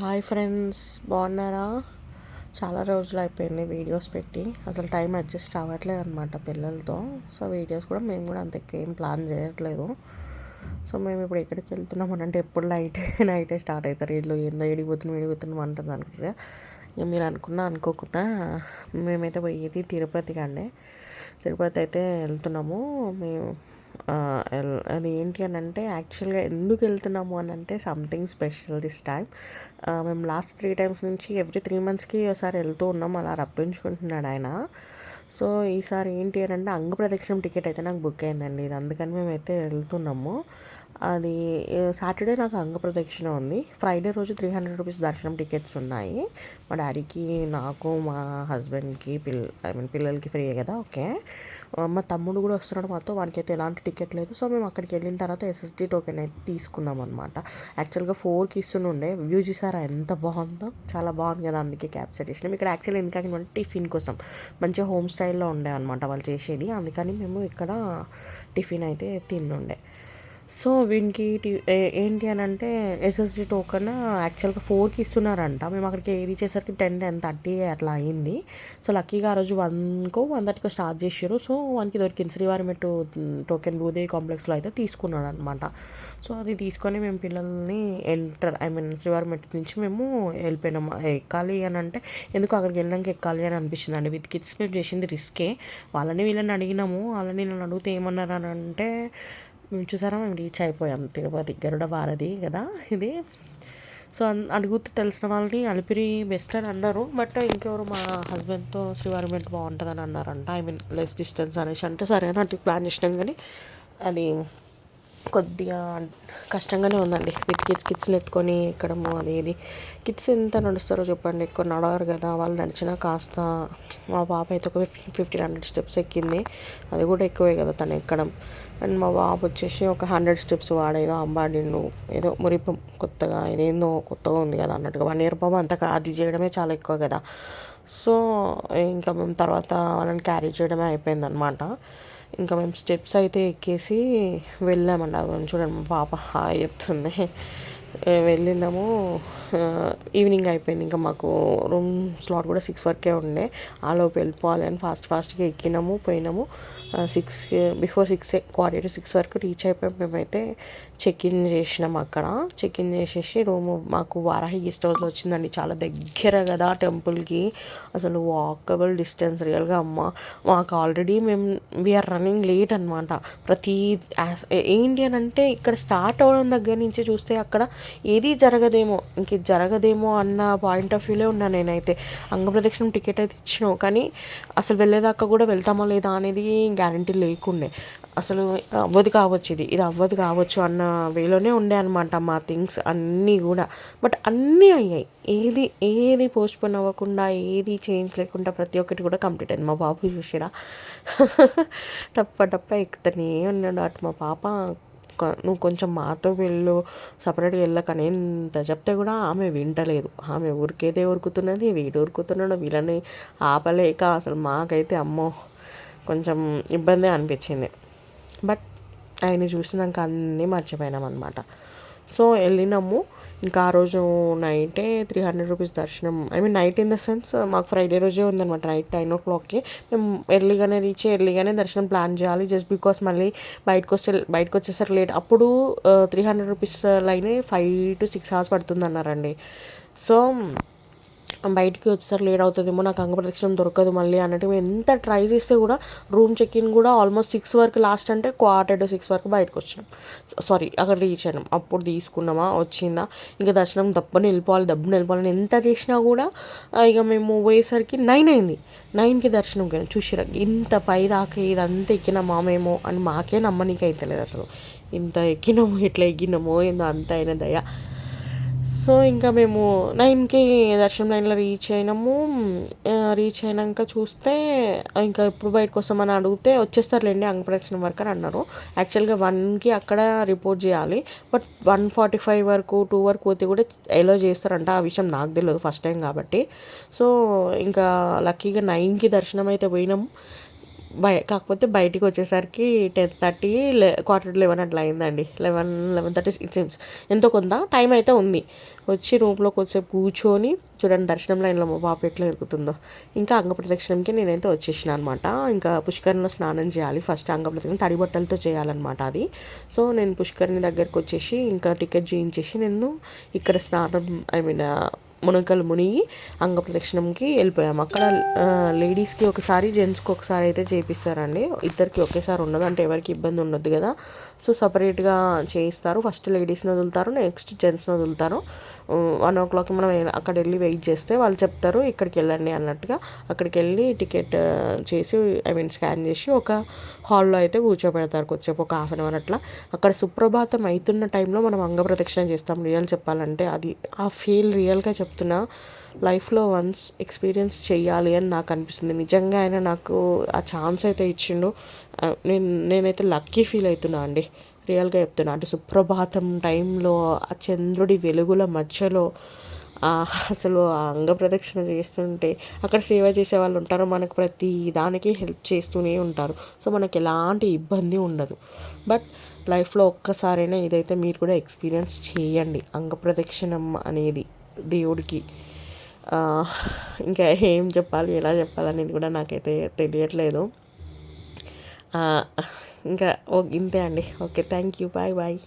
Hi friends బాగున్నారా? చాలా రోజులు అయిపోయింది వీడియోస్ పెట్టి. అసలు టైం అడ్జస్ట్ అవ్వట్లేదు అనమాట పిల్లలతో. సో వీడియోస్ కూడా మేము కూడా అంత ఏం ప్లాన్ చేయట్లేదు. సో మేము ఇప్పుడు ఎక్కడికి వెళ్తున్నాం అని అంటే ఎప్పుడు నైట్ నైటే స్టార్ట్ అవుతారు. వీళ్ళు ఏందో ఎడిగిపోతున్నాం ఎడిగిపోతున్నాం అంటుంది అనుకుంటే ఇక మీరు అనుకున్నా అనుకోకుండా మేమైతే పోయేది తిరుపతి కండి తిరుపతి అయితే వెళ్తున్నాము. మేము అది ఏంటి అని అంటే యాక్చువల్గా ఎందుకు వెళ్తున్నాము అని అంటే సంథింగ్ స్పెషల్ దిస్ టైం మేము లాస్ట్ త్రీ టైమ్స్ నుంచి ఎవ్రీ త్రీ మంత్స్కి ఒకసారి వెళ్తూ ఉన్నాం. అలా రప్పించుకుంటున్నాడు ఆయన. సో ఈసారి ఏంటి అని అంటే అంగ ప్రదక్షిణం టికెట్ అయితే నాకు బుక్ అయిందండి. ఇది అందుకని మేమైతే వెళ్తున్నాము. అది సాటర్డే నాకు అంగ ప్రదక్షిణ ఉంది. ఫ్రైడే రోజు త్రీ హండ్రెడ్ రూపీస్ దర్శనం టికెట్స్ ఉన్నాయి. మా డాడీకి నాకు మా హస్బెండ్కి పిల్ల ఐ మీన్ పిల్లలకి ఫ్రీ కదా ఓకే. మా తమ్ముడు కూడా వస్తున్నాడు మాతో. వానికైతే ఎలాంటి టికెట్ లేదు. సో మేము అక్కడికి వెళ్ళిన తర్వాత ఎస్ఎస్డి టోకెన్ అయితే తీసుకున్నాం అనమాట యాక్చువల్గా ఫోర్కి ఇస్తుండే వ్యూ చూసారా ఎంత బాగుందో చాలా బాగుంది కదా అందుకే క్యాప్చర్ చేసినాం. ఇక్కడ యాక్చువల్లీ ఎందుకంటే టిఫిన్ కోసం. మంచిగా హోమ్ స్టైల్లో ఉండే అనమాట వాళ్ళు చేసేది. అందుకని మేము ఇక్కడ టిఫిన్ అయితే తిన్నుండే సో వీనికి ఏంటి అని అంటే ఎస్ఎస్జి టోకెన్ యాక్చువల్గా ఫోర్కి ఇస్తున్నారంట. మేము అక్కడికి రీచ్ అయ్యేసరికి టెన్ టెన్ థర్టీ అట్లా అయింది. సో లక్కీగా ఆ రోజు వన్కో వన్ థర్టీకో స్టార్ట్ చేసారు సో వానికి దొరికింది శ్రీవారిమెట్టు టోకెన్ భూదేవి కాంప్లెక్స్లో అయితే తీసుకున్నాడు అనమాట సో అది తీసుకొని మేము పిల్లల్ని ఎంటర్ ఐ మీన్ శ్రీవారిమెట్టు నుంచి మేము వెళ్ళిపోయినాము ఎక్కాలి అని అంటే ఎందుకు అక్కడికి వెళ్ళడానికి ఎక్కాలి అని అనిపించింది అండి విత్ కిడ్స్ మేము చేసింది రిస్కే వాళ్ళని వీళ్ళని అడిగినాము. వాళ్ళని వీళ్ళని అడిగితే ఏమన్నారు అని అంటే మేము చూసారా? మేము రీచ్ అయిపోయాం తిరుపతి గరుడ భారతి కదా ఇది. సో అడుగుతూ తెలిసిన వాళ్ళని అలిపిరి బెస్ట్ అని అన్నారు. బట్ ఇంకెవరు మా హస్బెండ్తో శ్రీవారిమెట్ బాగుంటుందని అన్నారంట. ఐ మీన్ లెస్ డిస్టెన్స్ అనేసి. అంటే సరే అని ప్లాన్ చేసినాం కానీ అది కొద్దిగా కష్టంగానే ఉందండి. విత్ కిడ్స్ కిడ్స్ని ఎత్తుకొని ఎక్కడము అది ఇది. కిడ్స్ ఎంత నడుస్తారో చెప్పండి. ఎక్కువ నడవరు కదా. వాళ్ళు నడిచినా కాస్త మా పాప అయితే ఒక ఫిఫ్టీన్ హండ్రెడ్ స్టెప్స్ ఎక్కింది. అది కూడా ఎక్కువే కదా తను ఎక్కడం. అండ్ మా బాబు వచ్చేసి ఒక హండ్రెడ్ స్టెప్స్ వాడేదో అంబాడిండు ఏదో మురిపం కొత్తగా ఇదేందో కొత్తగా ఉంది కదా అన్నట్టుగా. వన్ ఇయర్ బాబు అంత అది చేయడమే చాలా ఎక్కువ కదా. సో ఇంకా మేము తర్వాత వాళ్ళని క్యారీ చేయడమే అయిపోయింది అనమాట ఇంకా మేము స్టెప్స్ అయితే ఎక్కేసి వెళ్ళామండి. అది చూడండి మా పాప హాయ్ చెప్తుంది. వెళ్ళినాము. ఈవినింగ్ అయిపోయింది. ఇంకా మాకు రూమ్ స్లాట్ కూడా సిక్స్ వరకే ఉండే. ఆలోపు వెళ్ళిపోవాలి అని ఫాస్ట్ ఫాస్ట్గా ఎక్కినాము పోయినాము. Six before six quarter to six వరకు రీచ్ అయిపోయి. మేమైతే చెక్ ఇన్ చేసినాం అక్కడ. చెక్ ఇన్ చేసేసి రూమ్ మాకు వారాహి గెస్ట్ హౌస్లో వచ్చిందండి. చాలా దగ్గర కదా టెంపుల్కి. అసలు వాకబుల్ డిస్టెన్స్ రియల్గా అమ్మ. మాకు ఆల్రెడీ మేము వీఆర్ రన్నింగ్ లేట్ అనమాట ప్రతి ఏంటి అని అంటే ఇక్కడ స్టార్ట్ అవ్వడం దగ్గర నుంచి చూస్తే అక్కడ ఏది జరగదేమో. ఇంక జరగదేమో అన్న పాయింట్ ఆఫ్ వ్యూలే ఉన్నా నేనైతే. అంగప్రదక్షిణం టికెట్ అయితే ఇచ్చినావు కానీ అసలు వెళ్ళేదాకా కూడా వెళ్తామా లేదా అనేది గ్యారంటీ లేకుండే. అసలు అవ్వదు కావచ్చు ఇది ఇది అవ్వదు కావచ్చు అన్న వేలోనే ఉండే అనమాట మా థింగ్స్ అన్నీ కూడా. బట్ అన్నీ అయ్యాయి. ఏది ఏది పోస్ట్పోన్ అవ్వకుండా ఏది చేంజ్ లేకుండా ప్రతి ఒక్కటి కూడా కంప్లీట్ అయింది. మా బాబు చూసిరా? టప్ప టప్ప ఎక్కుతూనే ఉన్నాడు. అటు మా పాప నువ్వు కొంచెం మాతో వెళ్ళు సపరేట్గా వెళ్ళకని ఎంత చెప్తే కూడా ఆమె వింటలేదు. ఆమె ఊరికేదే ఉరుకుతున్నది వీడు ఉరుకుతున్నాడు వీళ్ళని ఆపలేక అసలు మాకైతే అమ్మో. కొంచెం ఇబ్బంది అనిపించింది. బట్ ఆయన చూసినాక అన్నీ మర్చిపోయినాం అనమాట సో వెళ్ళినాము. ఇంకా ఆ రోజు నైటే త్రీ హండ్రెడ్ రూపీస్ దర్శనం. I mean night in the sense మాకు ఫ్రైడే రోజే ఉందన్నమాట నైట్ నైన్ ఓ క్లాక్కి. మేము ఎర్లీగానే రీచ్ ఎర్లీగానే దర్శనం ప్లాన్ చేయాలి జస్ట్ బికాస్ మళ్ళీ బయటకు వస్తే బయటకు వచ్చేసరికి లేట్ అప్పుడు త్రీ హండ్రెడ్ రూపీస్ లైనే ఫైవ్ టు సిక్స్ అవర్స్ పడుతుంది అన్నారండి సో బయటికి వచ్చేసరికి లేట్ అవుతుందేమో నాకు అంగప్రదక్షిణం దొరకదు మళ్ళీ అన్నట్టు ఎంత ట్రై చేస్తే కూడా రూమ్ చెక్ ఇన్ కూడా ఆల్మోస్ట్ సిక్స్ వరకు లాస్ట్ అంటే క్వార్టర్ టు సిక్స్ వరకు బయటకు వచ్చినాం. సారీ అక్కడ రీచ్ అయినాం. అప్పుడు తీసుకున్నామా? వచ్చిందా? ఇంకా దర్శనం దబ్బని వెళ్ళిపోవాలి దబ్బుని వెళ్ళిపోవాలని ఎంత చేసినా కూడా ఇక మేము పోయేసరికి నైన్ అయింది. నైన్కి దర్శనం కానీ చూసిరా ఇంత పై దాకా ఇదంతా ఎక్కినామా మామేమో అని మాకే నమ్మనీకి లేదు అసలు. ఇంత ఎక్కినామో ఎట్లా ఎక్కినామో ఏందో అంత అయిన దయ. సో ఇంకా మేము నైన్కి దర్శనం లైన్లో రీచ్ అయినాము. రీచ్ అయినాక చూస్తే ఇంకా ఎప్పుడు బయటకు వస్తామని అడిగితే వచ్చేస్తారులేండి అంగప్రదక్షిణ వరకు అని అన్నారు. యాక్చువల్గా వన్కి అక్కడ రిపోర్ట్ చేయాలి. బట్ వన్ ఫార్టీ ఫైవ్ వరకు టూ వరకు పోతే కూడా ఎలో చేస్తారంట. ఆ విషయం నాకు తెలియదు ఫస్ట్ టైం కాబట్టి. సో ఇంకా లక్కీగా నైన్కి దర్శనం అయితే పోయినాము. బయ కాకపోతే బయటికి వచ్చేసరికి టెన్ థర్టీ లే క్వార్టర్ లెవెన్ అట్లా అయిందండి. Eleven eleven thirty it seems. ఎంతో కొంత టైం అయితే ఉంది. వచ్చి రూమ్లో కొద్దిసేపు కూర్చొని చూడండి దర్శనం లైన్లో మా పాప ఎట్లా ఎరుగుతుందో ఇంకా అంగప్రదక్షిణంకి నేనైతే వచ్చేసిన అనమాట ఇంకా పుష్కరంలో స్నానం చేయాలి. ఫస్ట్ అంగప్రదక్షిణ తడి బట్టలతో చేయాలన్నమాట అది. సో నేను పుష్కరిని దగ్గరికి వచ్చేసి ఇంకా టికెట్ చేయించేసి నేను ఇక్కడ స్నానం ఐ మీన్ మునకలు మునిగి అంగ ప్రదక్షిణంకి వెళ్ళిపోయాము అక్కడ లేడీస్కి ఒకసారి జెంట్స్కి ఒకసారి అయితే చేపిస్తారండి. ఇద్దరికి ఒకేసారి ఉండదు అంటే ఎవరికి ఇబ్బంది ఉండదు కదా. సో సపరేట్గా చేయిస్తారు. ఫస్ట్ లేడీస్ని వదులుతారు నెక్స్ట్ జెంట్స్ని వదులుతారు. వన్ ఓ క్లాక్కి మనం అక్కడ వెళ్ళి వెయిట్ చేస్తే వాళ్ళు చెప్తారు ఇక్కడికి వెళ్ళండి అన్నట్టుగా. అక్కడికి వెళ్ళి టికెట్ చేసి ఐ మీన్ స్కాన్ చేసి ఒక హాల్లో అయితే కూర్చోబెడతారు కొద్దిసేపు ఒక హాఫ్ అన్ అవర్ అట్లా. అక్కడ సుప్రభాతం అవుతున్న టైంలో మనం అంగ ప్రదక్షిణ చేస్తాం రియల్ చెప్పాలంటే. అది ఆ ఫీల్ రియల్గా చెప్తున్నా లైఫ్లో వన్స్ ఎక్స్పీరియన్స్ చేయాలి అని నాకు అనిపిస్తుంది. నిజంగా ఆయన నాకు ఆ ఛాన్స్ అయితే ఇచ్చిండు. నేను నేనైతే లక్కీ ఫీల్ అవుతున్నా అండి. రియల్గా చెప్తున్నా. అంటే సుప్రభాతం టైంలో ఆ చంద్రుడి వెలుగుల మధ్యలో అసలు ఆ అంగ ప్రదక్షిణ చేస్తుంటే అక్కడ సేవ చేసే వాళ్ళు ఉంటారు. మనకు ప్రతి దానికి హెల్ప్ చేస్తూనే ఉంటారు. సో మనకి ఎలాంటి ఇబ్బంది ఉండదు. బట్ లైఫ్లో ఒక్కసారైనా ఇదైతే మీరు కూడా ఎక్స్పీరియన్స్ చేయండి. అంగ ప్రదక్షిణం అనేది. దేవుడికి. ఇంకా ఏం చెప్పాలి ఎలా చెప్పాలనేది కూడా నాకైతే తెలియట్లేదు. ఇంకా ఇంతే అండి. Okay thank you. Bye bye.